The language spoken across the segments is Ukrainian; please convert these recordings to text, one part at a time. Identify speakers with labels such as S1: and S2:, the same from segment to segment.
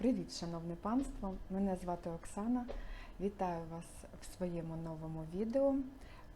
S1: Привіт, шановне панство! Мене звати Оксана. Вітаю вас в своєму новому відео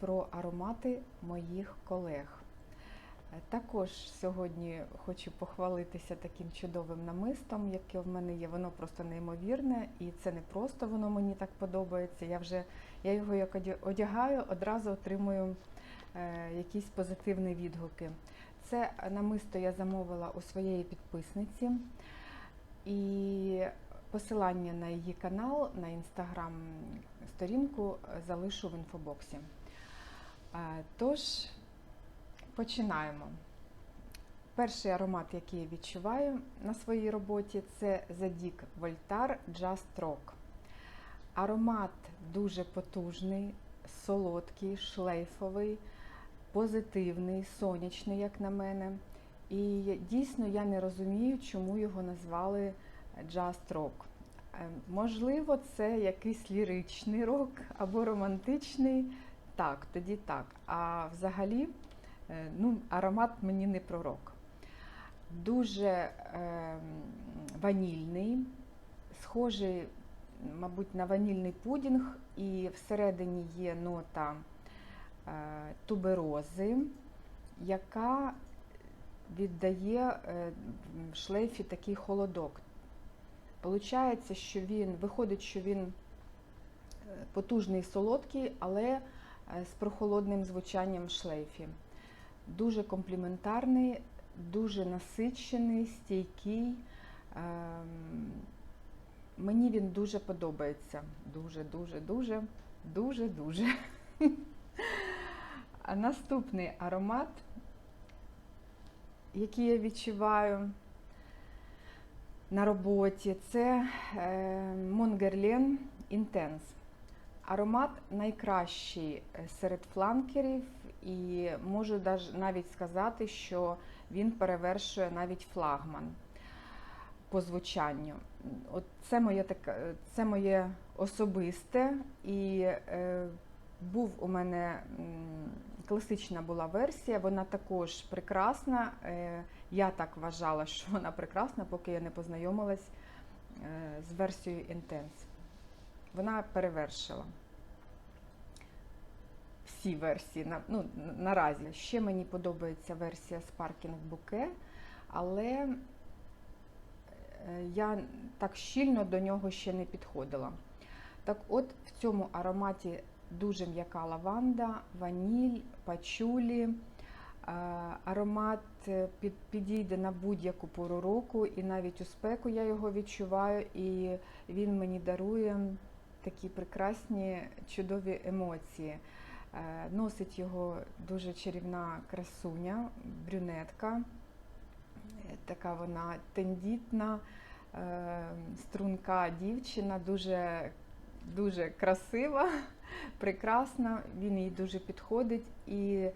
S1: про аромати моїх колег. Е, Також сьогодні хочу похвалитися таким чудовим намистом, яке в мене є. Воно просто неймовірне, і це не просто воно мені так подобається. Я вже я його як одягаю, одразу отримую е, якісь позитивні відгуки. Це намисто я замовила у своєї підписниці. І посилання на її канал, на інстаграм сторінку залишу в інфобоксі. Е, Тож, починаємо. Перший аромат, який я відчуваю на своїй роботі, це Zadig Voltar Just Rock. Аромат дуже потужний, солодкий, шлейфовий, позитивний, сонячний, як на мене. І дійсно я не розумію, чому його назвали Just Rock. Е, Можливо, це якийсь ліричний рок або романтичний. Так, тоді так. А взагалі, е, ну, аромат мені не про рок. Дуже е, ванільний, схожий, мабуть, на ванільний пудінг, і всередині є нота е, туберози, яка віддає е, в шлейфі такий холодок. Получається, що він виходить, що він е, потужний солодкий, але е, з прохолодним звучанням шлейфі. Дуже компліментарний, дуже насичений, стійкий. Ем, Мені він дуже подобається. Дуже, дуже, дуже, дуже, наступний аромат які я відчуваю на роботі, це Монгерлен Intense. Аромат найкращий е, серед фланкерів, і можу навіть сказати, що він перевершує навіть флагман по звучанню. От це моє таке, це моє особисте, і е, був у мене класична була версія, вона також прекрасна. Е, Я так вважала, що вона прекрасна, поки я не познайомилась е, з версією Intense. Вона перевершила всі версії ну, наразі. Ще мені подобається версія Sparking Bouquet, але е, я так щільно до нього ще не підходила. Так от в цьому ароматі дуже м'яка лаванда, ваніль, пачулі. Е, Аромат е, підійде на будь-яку пору року, і навіть у спеку я його відчуваю, і він мені дарує такі прекрасні чудові емоції. Е, Носить його дуже чарівна красуня, брюнетка. Така вона тендітна, струнка дівчина, дуже, дуже красива, прекрасна. Він їй дуже підходить. І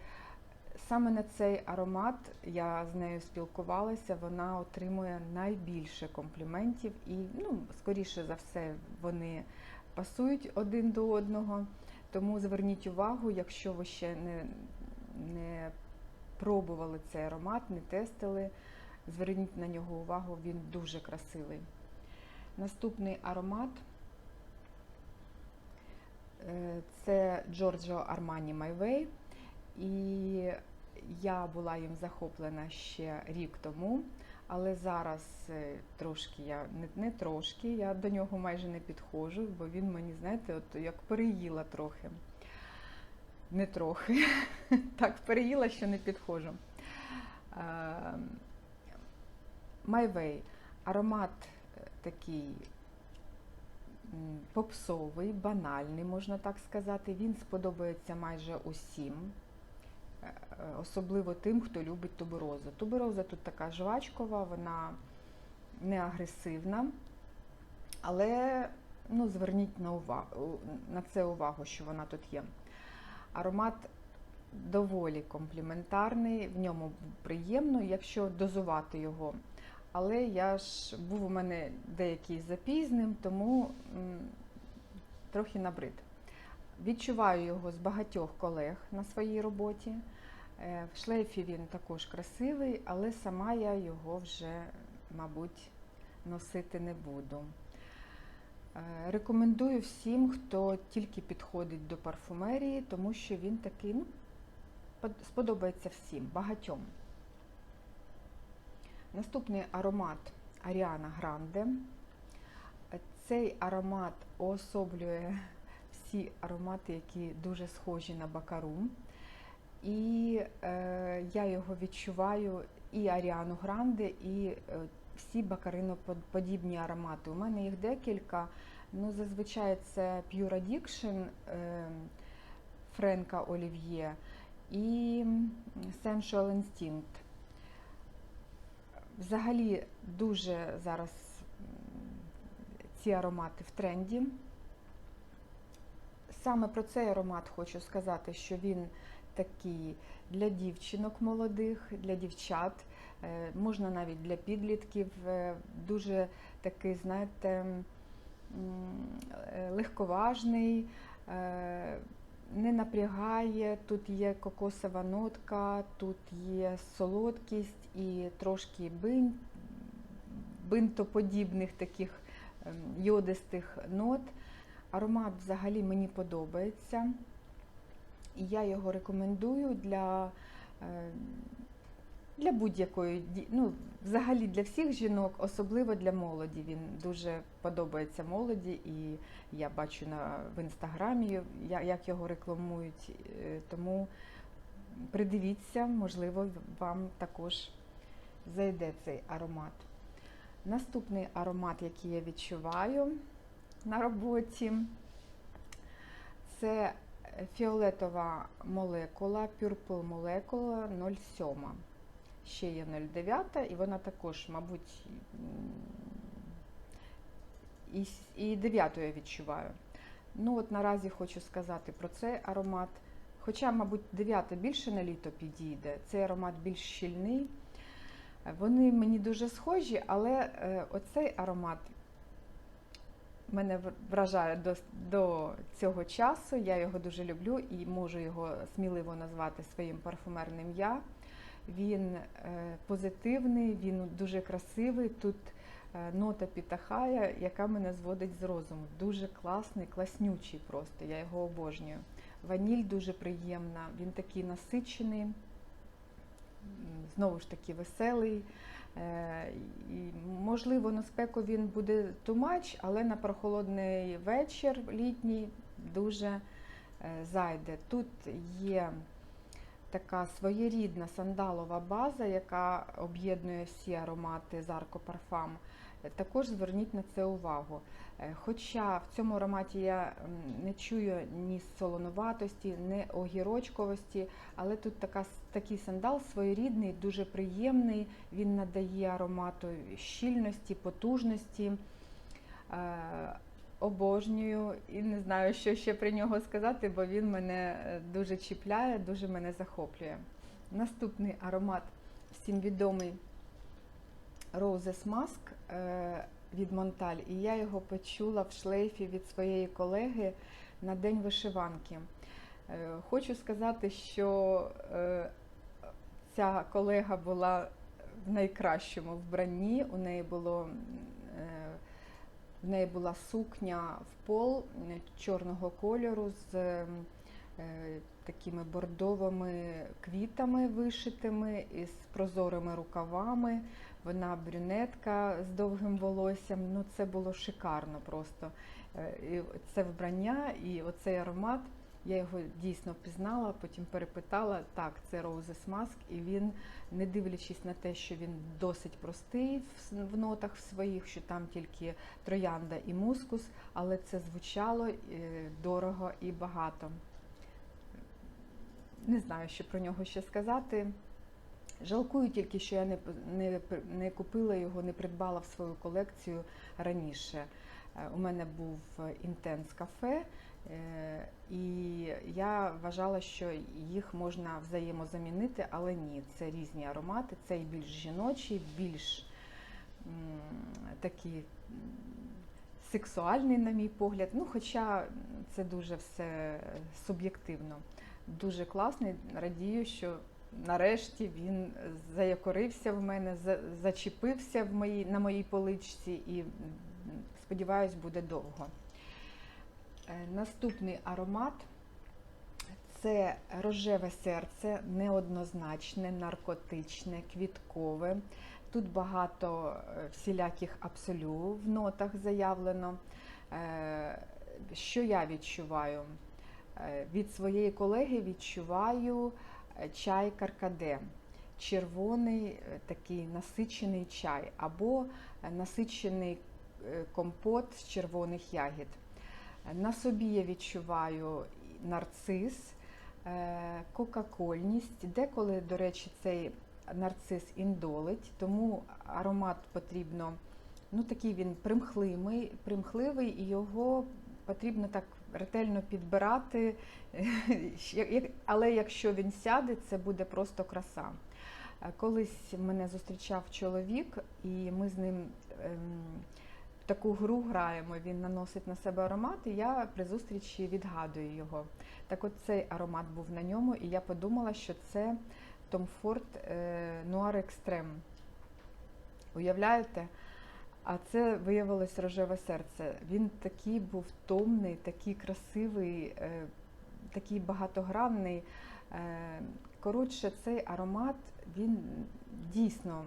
S1: саме на цей аромат я з нею спілкувалася. Вона отримує найбільше компліментів, і ну, скоріше за все, вони пасують один до одного. Тому зверніть увагу, якщо ви ще не, не пробували цей аромат, не тестили, зверніть на нього увагу, він дуже красивий. Наступний аромат це Giorgio Armani My Way. І я була їм захоплена ще рік тому, але зараз е, трошки я не, не трошки, я до нього майже не підходжу, бо він мені, знаєте, от як переїла трохи. Не трохи. Так, переїла, що не підходжу. Е, Way. Аромат е, такий попсовий, банальний, можна так сказати. Він сподобається майже усім, е, особливо тим, хто любить туберозу. Тубероза тут така жвачкова, вона не агресивна, але ну, зверніть на, увагу, на це увагу, що вона тут є. Аромат доволі компліментарний, в ньому приємно, якщо дозувати його. Але я ж був у мене деякий запізним, тому трохи набрид. Відчуваю його з багатьох колег на своїй роботі. Е, В шлейфі він також красивий, але сама я його вже, мабуть, носити не буду. Е, Рекомендую всім, хто тільки підходить до парфумерії, тому що він такий ну, сподобається всім, багатьом. Наступний аромат Аріана Гранде. Цей аромат уособлює всі аромати, які дуже схожі на бакару. І е, я його відчуваю і Аріану Гранде, і е, всі бакариноподібні аромати. У мене їх декілька. Ну, зазвичай це Pure Addiction е, Френка Олів'є і Sensual Instinct. Взагалі дуже зараз ці аромати в тренді. Саме про цей аромат хочу сказати, що він такий для дівчинок молодих, для дівчат, е, можна навіть для підлітків. е, Дуже такий, знаєте, е, легковажний, не напрягає. Тут є кокосова нотка, тут є солодкість і трошки бин, бинтоподібних таких ем, йодистих нот. Аромат взагалі мені подобається. І я його рекомендую для, е, для будь-якої, ну, взагалі для всіх жінок, особливо для молоді. Він дуже подобається молоді, і я бачу на, в інстаграмі, як його рекламують. Е, Тому придивіться, можливо, вам також зайде цей аромат. Наступний аромат, який я відчуваю на роботі, це фіолетова молекула, Purple молекула 07. Ще є 09, і вона також, мабуть, і, і 9 я відчуваю. Ну от наразі хочу сказати про цей аромат. Хоча, мабуть, 9 більше на літо підійде, цей аромат більш щільний. Вони мені дуже схожі, але е, оцей аромат мене вражає до, до цього часу. Я його дуже люблю і можу його сміливо назвати своїм парфумерним я. Він е, позитивний, він дуже красивий. Тут е, нота пітахая, яка мене зводить з розуму. Дуже класний, класнючий просто. Я його обожнюю. Ваніль дуже приємна, він такий насичений, знову ж таки веселий. Е, і, можливо, на спеку він буде тумач, але на прохолодний вечір літній дуже зайде. Тут є така своєрідна сандалова база, яка об'єднує всі аромати Зарко Парфам. Також зверніть на це увагу. Е, Хоча в цьому ароматі я не чую ні солонуватості, ні огірочковості, але тут така, такий сандал своєрідний, дуже приємний. Він надає аромату щільності, потужності. Обожнюю і не знаю, що ще про нього сказати, бо він мене е, дуже чіпляє, дуже мене захоплює. Наступний аромат всім відомий Roses Mask е, від Монталь, і я його почула в шлейфі від своєї колеги на День вишиванки. Е, Хочу сказати, що ця колега була в найкращому вбранні. У неї було в неї була сукня в пол е, чорного кольору з е, такими бордовими квітами вишитими з прозорими рукавами. Вона брюнетка з довгим волоссям. Ну це було шикарно просто. Е, І це вбрання і оцей аромат. Я його дійсно впізнала, потім перепитала. Так, це Roses Mask, і він, не дивлячись на те, що він досить простий в, нотах своїх, що там тільки троянда і мускус, але це звучало е, дорого і багато. Не знаю, що про нього ще сказати. Жалкую тільки, що я не, не, не купила його, не придбала в свою колекцію раніше. Е, У мене був інтенс кафе, е, і я вважала, що їх можна взаємозамінити, але ні, це різні аромати, цей більш жіночий, більш такий сексуальний, на мій погляд. Ну, хоча це дуже все суб'єктивно. Дуже класний, радію, що нарешті він заякорився в мене, за- зачепився в моїй, на моїй поличці і сподіваюсь, буде довго. Е, Наступний аромат це рожеве серце, неоднозначне, наркотичне, квіткове. Тут багато е, всіляких абсолю в нотах заявлено. Е, Що я відчуваю? Від своєї колеги відчуваю чай каркаде, червоний такий насичений чай або насичений компот з червоних ягід. На собі я відчуваю нарцис, е, кока-кольність. Деколи, до речі, цей нарцис індолить, тому аромат потрібно, ну такий він примхливий, примхливий і його потрібно так ретельно підбирати. Але якщо він сяде, це буде просто краса. Е, Колись мене зустрічав чоловік, і ми з ним ем, таку гру граємо. Він наносить на себе аромат, і я при зустрічі відгадую його. Так от цей аромат був на ньому, і я подумала, що це Tom Ford Noir Extreme. Уявляєте? А це виявилось рожеве серце. Він такий був томний, такий красивий, е, такий багатогранний. Е, Коротше, цей аромат він дійсно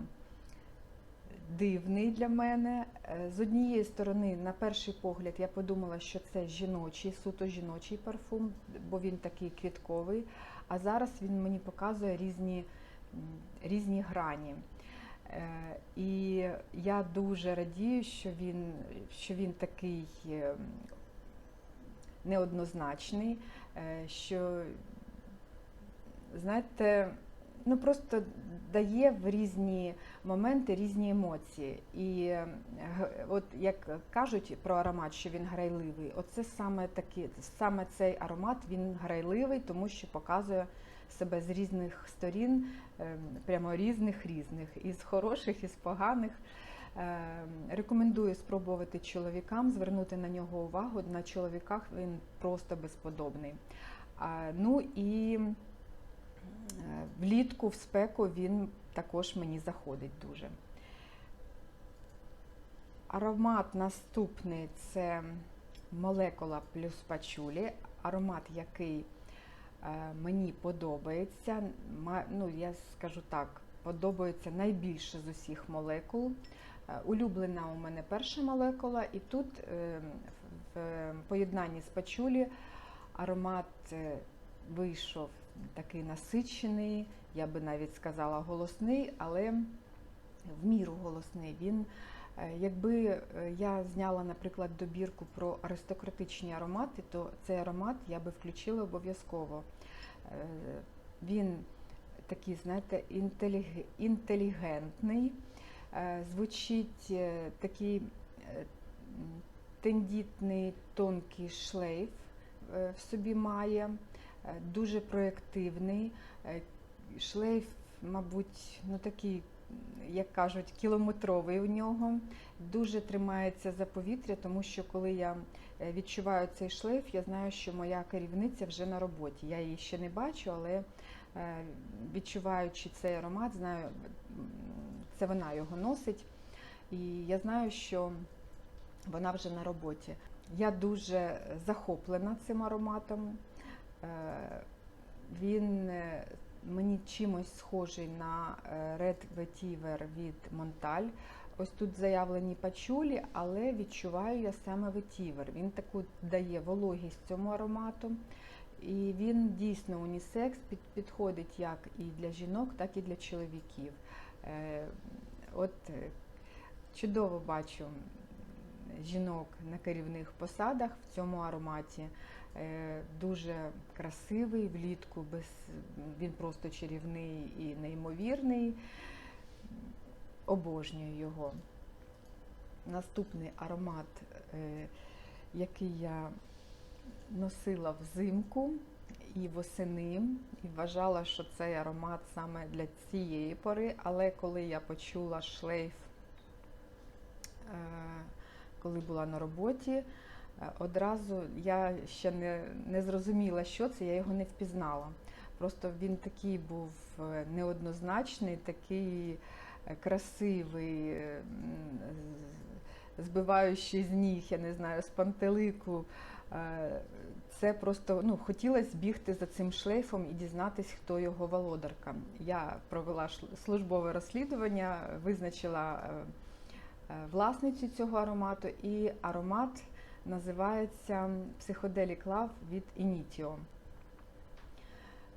S1: дивний для мене. Е, З однієї сторони, на перший погляд, я подумала, що це жіночий, суто жіночий парфум, бо він такий квітковий. А зараз він мені показує різні, різні грані. Е, І я дуже радію, що він, що він такий е, неоднозначний, що, знаєте, ну просто дає в різні моменти різні емоції. І е, от як кажуть про аромат, що він грайливий, оце саме такі, саме цей аромат він грайливий, тому що показує себе з різних сторін, ем, прямо різних різних, із хороших, із поганих. Ем, Рекомендую спробувати чоловікам, звернути на нього увагу. На чоловіках він просто безподобний. Ну і е, влітку в спеку він також мені заходить дуже. Аромат наступний це молекула плюс пачулі. Аромат, який е, мені подобається. Ну, я скажу так, подобається найбільше з усіх молекул. Е, Улюблена у мене перша молекула, і тут е, в поєднанні з пачулі аромат е, вийшов такий насичений, я би навіть сказала голосний, але в міру голосний. Він, е, якби е, я зняла, наприклад, добірку про аристократичні аромати, то цей аромат я би включила обов'язково. Е, Він такий, знаєте, інтеліг- інтелігентний, звучить такий тендітний тонкий шлейф в собі має, дуже проєктивний. Е, Шлейф, мабуть, ну такий, як кажуть, кілометровий у нього. Дуже тримається за повітря, тому що коли я е, відчуваю цей шлейф, я знаю, що моя керівниця вже на роботі. Я її ще не бачу, але е, відчуваючи цей аромат, знаю, це вона його носить. І я знаю, що вона вже на роботі. Я дуже захоплена цим ароматом. Е, Він е, мені чимось схожий на е, Red Vetiver від Монталь. Ось тут заявлені пачулі, але відчуваю я саме ветівер. Він таку дає вологість цьому аромату. І він дійсно унісекс, під, підходить як і для жінок, так і для чоловіків. От чудово бачу жінок на керівних посадах в цьому ароматі. Е, Дуже красивий влітку, без, він просто чарівний і неймовірний. Обожнюю його. Наступний аромат, е, який я носила взимку і восени, і вважала, що цей аромат саме для цієї пори, але коли я почула шлейф, е, коли була на роботі, одразу я ще не, не зрозуміла, що це, я його не впізнала. Просто він такий був е, неоднозначний, такий е, красивий, е, збиваючий з ніг, я не знаю, з пантелику. Це просто ну, хотілося бігти за цим шлейфом і дізнатись, хто його володарка. Я провела службове розслідування, визначила власницю цього аромату, і аромат називається Psychedelic Love від Initio.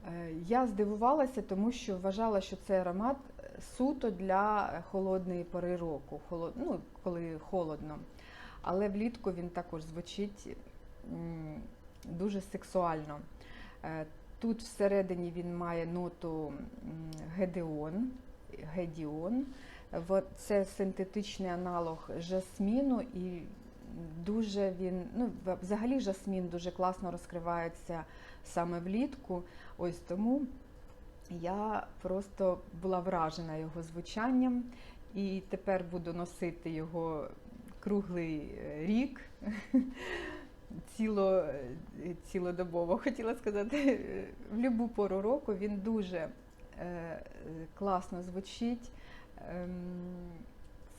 S1: Е, Я здивувалася, тому що вважала, що цей аромат суто для холодної пори року, холод, ну, коли холодно. Але влітку він також звучить дуже сексуально. Е, Тут всередині він має ноту гедеон, гедіон. Це синтетичний аналог жасміну і дуже він, ну, взагалі жасмін дуже класно розкривається саме влітку. Ось тому я просто була вражена його звучанням і тепер буду носити його круглий е, рік. Ціло, е, цілодобово хотіла сказати, е, в будь-яку пору року він дуже е, е, класно звучить. Ем,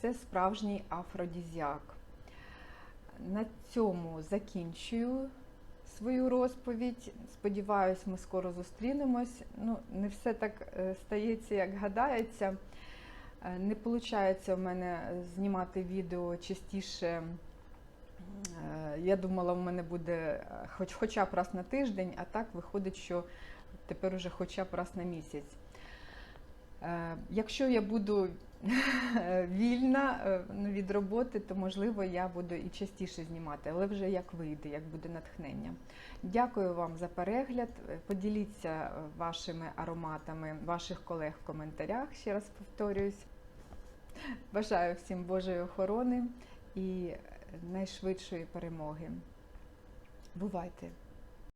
S1: Це справжній афродізіак. На цьому закінчую свою розповідь. Сподіваюсь, ми скоро зустрінемось. Ну, не все так е, стається, як гадається. Е, Не виходить у мене знімати відео частіше. Е, Я думала, в мене буде хоч, хоча б раз на тиждень, а так виходить, що тепер уже хоча б раз на місяць. Якщо я буду вільна е, ну, від роботи, то можливо я буду і частіше знімати, але вже як вийде, як буде натхнення. Дякую вам за перегляд. Е, Поділіться е, вашими ароматами ваших колег в коментарях. Ще раз повторююсь. Бажаю всім Божої охорони і найшвидшої перемоги. Бувайте!